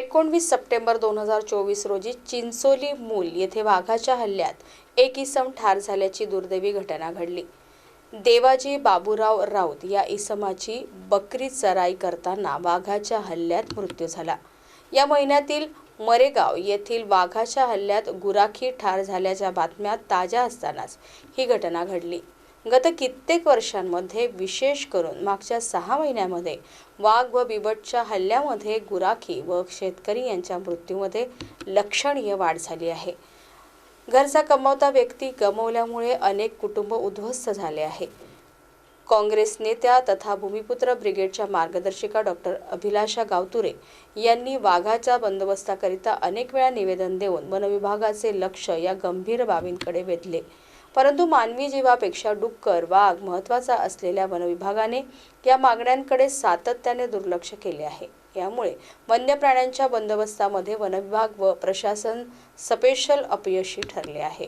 एकोणवीस सप्टेंबर दोन हजार चोवीस रोजी चिंचोली मूल येथे वाघाच्या हल्ल्यात एक इसम ठार झाल्याची दुर्दैवी घटना घडली. देवाजी बाबूराव राऊत या इसमाची बकरी चराई करताना वाघाच्या हल्ल्यात मृत्यू झाला. या महिन्यातील मरेगाव येथील वाघाच्या हल्ल्यात गुराखी ठार झाल्याच्या बातम्या ताज्या असतानाच ही घटना घडली. गत कित्येक वर्षांमध्ये विशेष करून मागच्या सहा महिन्यामध्ये वाघ व बिबटच्या हल्ल्यामध्ये गुराखी व शेतकरी यांच्या मृत्यूमध्ये लक्षणीय वाढ झाली आहे. घरचा कमावता व्यक्ती गमवल्यामुळे अनेक कुटुंब उद्ध्वस्त झाले आहे. काँग्रेस नेत्या तथा भूमिपुत्र ब्रिगेडच्या मार्गदर्शिका डॉक्टर अभिलाषा गावतुरे यांनी वाघाच्या बंदोबस्ताकरिता अनेक वेळा निवेदन देऊन वनविभागाचे लक्ष या गंभीर बाबींकडे वेधले. परंतु मानवी जीवापेक्षा डुक्कर वाघ महत्त्वाचा असलेल्या वनविभागाने या मागण्यांकडे सातत्याने दुर्लक्ष केले आहे. यामुळे वन्य प्राण्यांच्या बंदोबस्तामध्ये वनविभाग व प्रशासन सपेशल अपयशी ठरले आहे.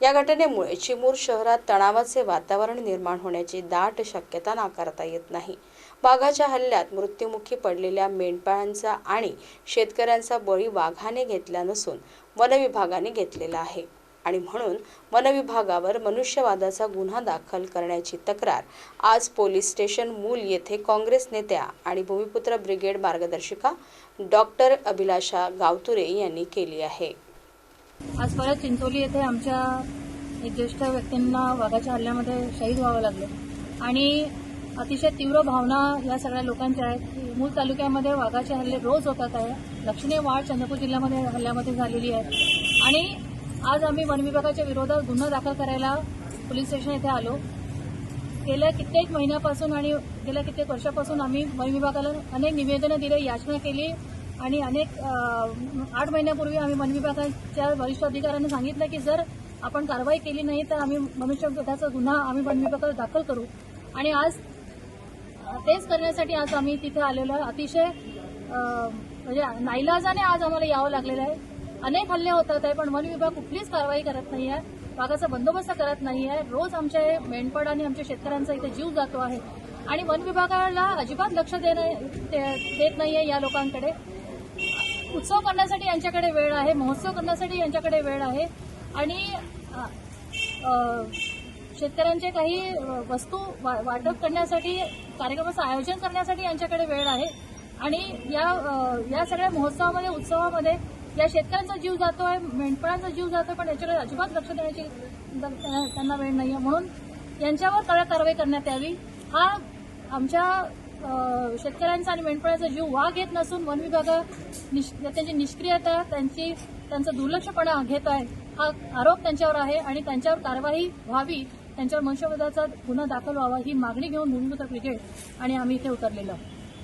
या घटनेमुळे चिमूर शहरात तणावाचे वातावरण निर्माण होण्याची दाट शक्यता नाकारता येत नाही. वाघाच्या हल्ल्यात मृत्युमुखी पडलेल्या मेंढपाळांचा आणि शेतकऱ्यांचा बळी वाघाने घेतला नसून वनविभागाने घेतलेला आहे. आणि म्हणून वनविभागावर मनुष्यवादाचा गुन्हा दाखल करण्याची तक्रार. आज पोलीस स्टेशन मूल येथे काँग्रेस नेत्या आणि भूमिपुत्र ब्रिगेड मार्गदर्शिका डॉक्टर अभिलाषा गावतुरे यांनी केली आहे. आज परत चिंचोली येथे आमच्या एक ज्येष्ठ व्यक्तींना वाघाच्या हल्ल्यामध्ये शहीद व्हावं लागलं. आणि अतिशय तीव्र भावना या सगळ्या लोकांच्या आहेत की मूळ तालुक्यामध्ये वाघाचे हल्ले रोज होतात आहे. लक्षणीय वाढ चंद्रपूर जिल्ह्यामध्ये हल्ल्यामध्ये झालेली आहे. आणि आज आम्ही वन विभागाच्या विरोधात गुन्हा दाखल करायला पोलीस स्टेशन येथे आलो. गेल्या कित्येक महिन्यापासून आणि गेल्या कित्येक वर्षापासून आम्ही वन विभागाला अनेक निवेदनं दिले याचना केली आणि अनेक आठ महिन्यापूर्वी आम्ही वन विभागाच्या वरिष्ठ अधिकाऱ्यांना सांगितलं की जर आपण कारवाई केली नाही तर आम्ही मनुष्यवधाचा गुन्हा आम्ही वन विभागात दाखल करू. आणि आज तेच करण्यासाठी आज आम्ही तिथे आलेलो आहे. अतिशय म्हणजे नाईलाजाने आज आम्हाला यावं लागलेलं आहे. अनेक हल्ले होतात आहे पण वन विभाग कुठलीच कारवाई करत नाही आहे. वाघाचा बंदोबस्त करत नाही आहे. रोज आमच्या मेंढपाळ आणि आमच्या शेतकऱ्यांचा इथे जीव जातो आहे. आणि वन विभागाला अजिबात लक्ष देणं ते- देत नाही आहे या लोकांकडे. उत्सव करण्यासाठी यांच्याकडे वेळ आहे महोत्सव करण्यासाठी यांच्याकडे वेळ आहे. आणि शेतकऱ्यांचे काही वस्तू वा- वाटप करण्यासाठी कार्यक्रमाचं आयोजन करण्यासाठी यांच्याकडे वेळ आहे. आणि या या सगळ्या महोत्सवामध्ये उत्सवामध्ये या शेतकऱ्यांचा जीव जातो आहे मेंढपाळांचा जीव जातो पण याच्याकडे अजिबात लक्ष देण्याची त्यांना त्यांना वेळ नाही आहे म्हणून यांच्यावर कडक कारवाई करण्यात यावी. हा आमच्या शेतकऱ्यांचा आणि मेंढपाळांचा जीव वाघ घेत नसून वन विभाग निष- त्यांची निष्क्रियता त्यांची त्यांचं दुर्लक्षपणा घेत आहे हा आरोप त्यांच्यावर आहे आणि त्यांच्यावर कारवाई व्हावी त्यांच्यावर मनुष्यवधाचा गुन्हा दाखल व्हावा ही मागणी घेऊन भूमिपुत्र ब्रिगेड आणि आम्ही इथे उतरलेलो आहोत.